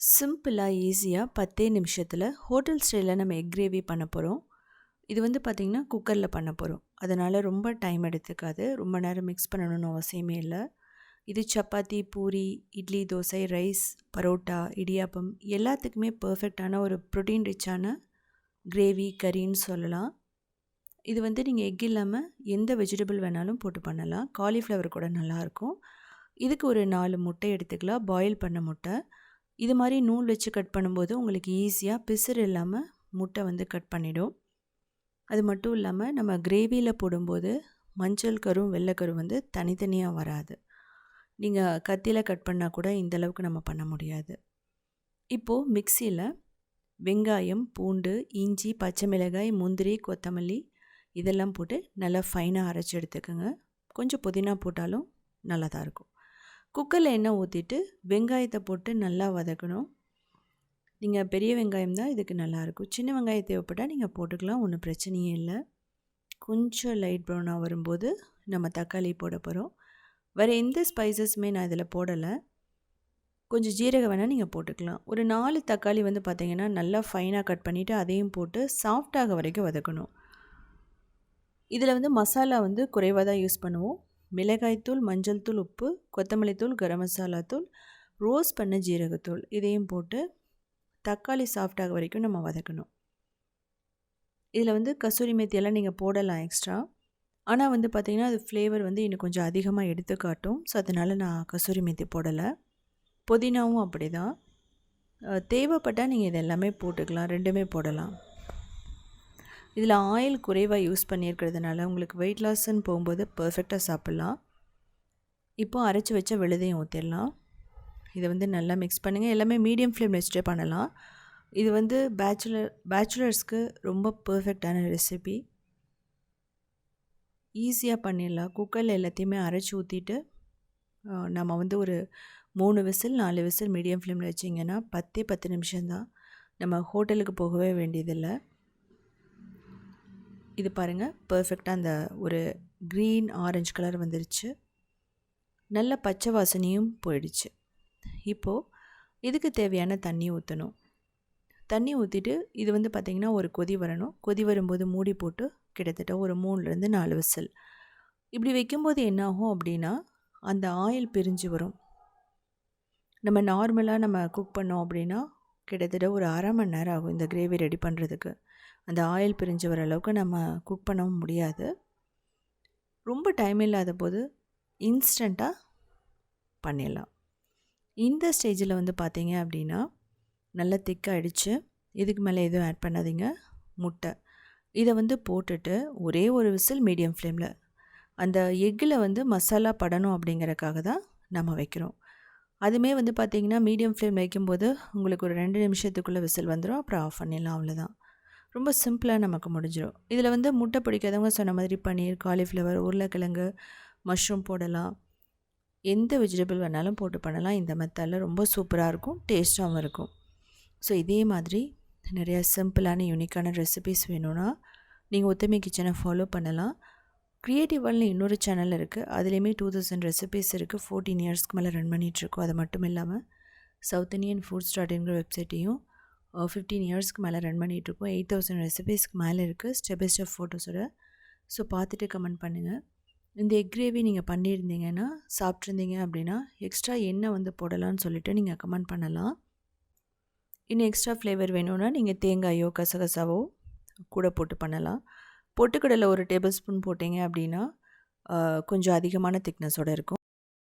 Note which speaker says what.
Speaker 1: சிம்பிளாக ஈஸியாக பத்தே நிமிஷத்தில் ஹோட்டல் ஸ்டைலில் நம்ம எக் கிரேவி பண்ண போகிறோம் இது வந்து பார்த்திங்கன்னா குக்கரில் பண்ண போகிறோம் அதனால் ரொம்ப டைம் எடுத்துக்காது. ரொம்ப நேரம் மிக்ஸ் பண்ணணும்னு அவசியமே இல்லை. இது சப்பாத்தி பூரி இட்லி தோசை ரைஸ் பரோட்டா இடியாப்பம் எல்லாத்துக்குமே பர்ஃபெக்டான ஒரு ப்ரோட்டீன் ரிச்சான கிரேவி கறின்னு சொல்லலாம். இது வந்து நீங்கள் எக் இல்லாமல் எந்த வெஜிடபிள் வேணாலும் போட்டு பண்ணலாம். காலிஃப்ளவர் கூட நல்லாயிருக்கும் இதுக்கு ஒரு நாலு முட்டை எடுத்துக்கலாம். பாயில் பண்ண முட்டை. இது மாதிரி நூல் வச்சு கட் பண்ணும்போது உங்களுக்கு ஈஸியாக பிசுறு இல்லாமல் முட்டை வந்து கட் பண்ணிடும். அது மட்டும் இல்லாமல் நம்ம கிரேவியில் போடும்போது மஞ்சள் கரும் வெள்ளைக்கரும் வந்து தனித்தனியாக வராது. நீங்கள் கத்தியில் கட் பண்ணால் கூட இந்தளவுக்கு நம்ம பண்ண முடியாது. இப்போது மிக்சியில் வெங்காயம் பூண்டு இஞ்சி பச்சை மிளகாய் முந்திரி கொத்தமல்லி இதெல்லாம் போட்டு நல்லா ஃபைனாக அரைச்சி எடுத்துக்கோங்க. கொஞ்சம் புதினா போட்டாலும் நல்லா தான் இருக்கும். குக்கரில் எண்ணெய் ஊற்றிட்டு வெங்காயத்தை போட்டு நல்லா வதக்கணும். நீங்கள் பெரிய வெங்காயம் தான் இதுக்கு நல்லாயிருக்கும் சின்ன வெங்காயம் தேவைப்பட்டால் நீங்கள் போட்டுக்கலாம் ஒன்றும் பிரச்சனையே இல்லை. கொஞ்சம் லைட் ப்ரௌனாக வரும்போது நம்ம தக்காளி போட போகிறோம் வேறு எந்த ஸ்பைசஸுமே நான் இதில் போடலை. கொஞ்சம் ஜீரகம் வேணால் நீங்கள் போட்டுக்கலாம். ஒரு நாலு தக்காளி வந்து பார்த்திங்கன்னா நல்லா ஃபைனாக கட் பண்ணிவிட்டு அதையும் போட்டு சாஃப்டாக வரைக்கும் வதக்கணும். இதில் வந்து மசாலா வந்து குறைவாக தான் யூஸ் பண்ணுவோம். மிளகாய்த்தூள் மஞ்சள் தூள் உப்பு கொத்தமல்லி தூள் கரம் மசாலா தூள் ரோஸ் பண்ண ஜீரகத்தூள் இதையும் போட்டு தக்காளி சாஃப்டாக வரைக்கும் நம்ம வதக்கணும். இதில் வந்து கசூரி மேத்தியெல்லாம் நீங்கள் போடலாம் எக்ஸ்ட்ரா ஆனால் வந்து பார்த்திங்கன்னா அது ஃப்ளேவர் வந்து இன்னும் கொஞ்சம் அதிகமாக எடுத்து காட்டும் ஸோ அதனால் நான் கசூரி மேத்தி போடலை. புதினாவும் அப்படி தான் தேவைப்பட்டால் நீங்கள் இது எல்லாமே போட்டுக்கலாம். ரெண்டுமே போடலாம். இதில் ஆயில் குறைவாக யூஸ் பண்ணியிருக்கிறதுனால உங்களுக்கு வெயிட் லாஸ்ன்னு போகும்போது பர்ஃபெக்டாக சாப்பிட்லாம். இப்போ அரைச்சி வச்ச விழுதையும் ஊற்றிடலாம் இதை வந்து நல்லா மிக்ஸ் பண்ணுங்கள் எல்லாமே மீடியம் ஃப்ளேம் வச்சுட்டே பண்ணலாம். இது வந்து பேச்சுலர் பேச்சுலர்ஸ்க்கு ரொம்ப பர்ஃபெக்டான ரெசிபி ஈஸியாக பண்ணிடலாம். குக்கரில் எல்லாத்தையுமே அரைச்சி ஊற்றிட்டு நம்ம வந்து ஒரு மூணு விசில் நாலு விசில் மீடியம் ஃப்ளேமில் வச்சிங்கன்னா பத்தே பத்து நிமிஷம்தான். நம்ம ஹோட்டலுக்கு போகவே வேண்டியதில்லை. இது பாருங்கள் பர்ஃபெக்டாக அந்த ஒரு க்ரீன் ஆரஞ்சு கலர் வந்துருச்சு. நல்ல பச்சை வாசனையும் போயிடுச்சு. இப்போது இதுக்கு தேவையான தண்ணி ஊற்றணும் தண்ணி ஊற்றிட்டு இது வந்து பார்த்திங்கன்னா ஒரு கொதி வரணும். கொதி வரும்போது மூடி போட்டு கிட்டத்தட்ட ஒரு மூணுலேருந்து நாலு விசில். இப்படி வைக்கும்போது என்னாகும் அப்படின்னா அந்த ஆயில் பிரிஞ்சு வரும். நம்ம நார்மலாக நம்ம குக் பண்ணோம் அப்படின்னா கிட்டத்தட்ட ஒரு அரை மணி நேரம் ஆகும் இந்த கிரேவி ரெடி பண்ணுறதுக்கு அந்த ஆயில் பிரிஞ்சு வர அளவுக்கு நம்ம குக் பண்ணவும் முடியாது. ரொம்ப டைம் இல்லாத போது இன்ஸ்டண்ட்டாக பண்ணிடலாம். இந்த ஸ்டேஜில் வந்து பார்த்தீங்க அப்படின்னா நல்லா திக்காகிடுச்சு இதுக்கு மேலே எதுவும் ஆட் பண்ணாதீங்க. முட்டை. இதை வந்து போட்டுட்டு ஒரே ஒரு விசில் மீடியம் ஃப்ளேமில் அந்த எக்கில் வந்து மசாலா படணும் அப்படிங்கிறக்காக தான் நம்ம வைக்கிறோம். அதுவுமே வந்து பார்த்திங்கன்னா மீடியம் ஃப்ளேம் வைக்கும்போது உங்களுக்கு ஒரு ரெண்டு நிமிஷத்துக்குள்ளே விசில் வந்துடும் அப்புறம் ஆஃப் பண்ணிடலாம். அவ்வளோதான் ரொம்ப சிம்பிளாக நமக்கு முடிஞ்சிடும் இதில் வந்து முட்டை பிடிக்காதவங்க சொன்ன மாதிரி பன்னீர் காலிஃப்ளவர் உருளைக்கிழங்கு மஷ்ரூம் போடலாம். எந்த வெஜிடபிள் வேணாலும் போட்டு பண்ணலாம். இந்த மெத்தடில் ரொம்ப சூப்பராக இருக்கும் டேஸ்ட்டாகவும் இருக்கும். ஸோ இதே மாதிரி நிறையா சிம்பிளான யூனிக்கான ரெசிபிஸ் வேணும்னா நீங்கள் ஒத்துமை கிச்சனை ஃபாலோ பண்ணலாம். க்ரியேட்டிவ் இன்னொரு சேனல் இருக்குது அதுலேயுமே டூ தௌசண்ட் ரெசிபிஸ் இருக்குது ஃபோர்டீன் இயர்ஸ்க்கு மேலே ரன் பண்ணிகிட்ருக்கோம் அது மட்டும் இல்லாமல் சவுத் இண்டியன் ஃபுட்ஸ் டாட் வெப்சைட்டையும் ஃபிஃப்டீன் இயர்ஸ்க்கு மேலே ரன் பண்ணிகிட்ருக்கோம் எயிட் தௌசண்ட் ரெசிபீஸ்க்கு மேலே இருக்குது ஸ்டெப் பை ஸ்டெப் ஃபோட்டோஸோட ஸோ பார்த்துட்டு கமெண்ட் பண்ணுங்கள் இந்த எக் கிரேவி நீங்கள் பண்ணியிருந்தீங்கன்னா சாப்பிட்ருந்தீங்க அப்படின்னா எக்ஸ்ட்ரா எண்ணெய் வந்து போடலான்னு சொல்லிவிட்டு நீங்கள் கமெண்ட் பண்ணலாம். இன்னும் எக்ஸ்ட்ரா ஃப்ளேவர் வேணும்னா நீங்கள் தேங்காயோ கசகசாவோ கூட போட்டு பண்ணலாம். பொட்டுக்கடலை ஒரு டேபிள் ஸ்பூன் போட்டிங்க அப்படின்னா கொஞ்சம் அதிகமான திக்னஸோடு இருக்கும்.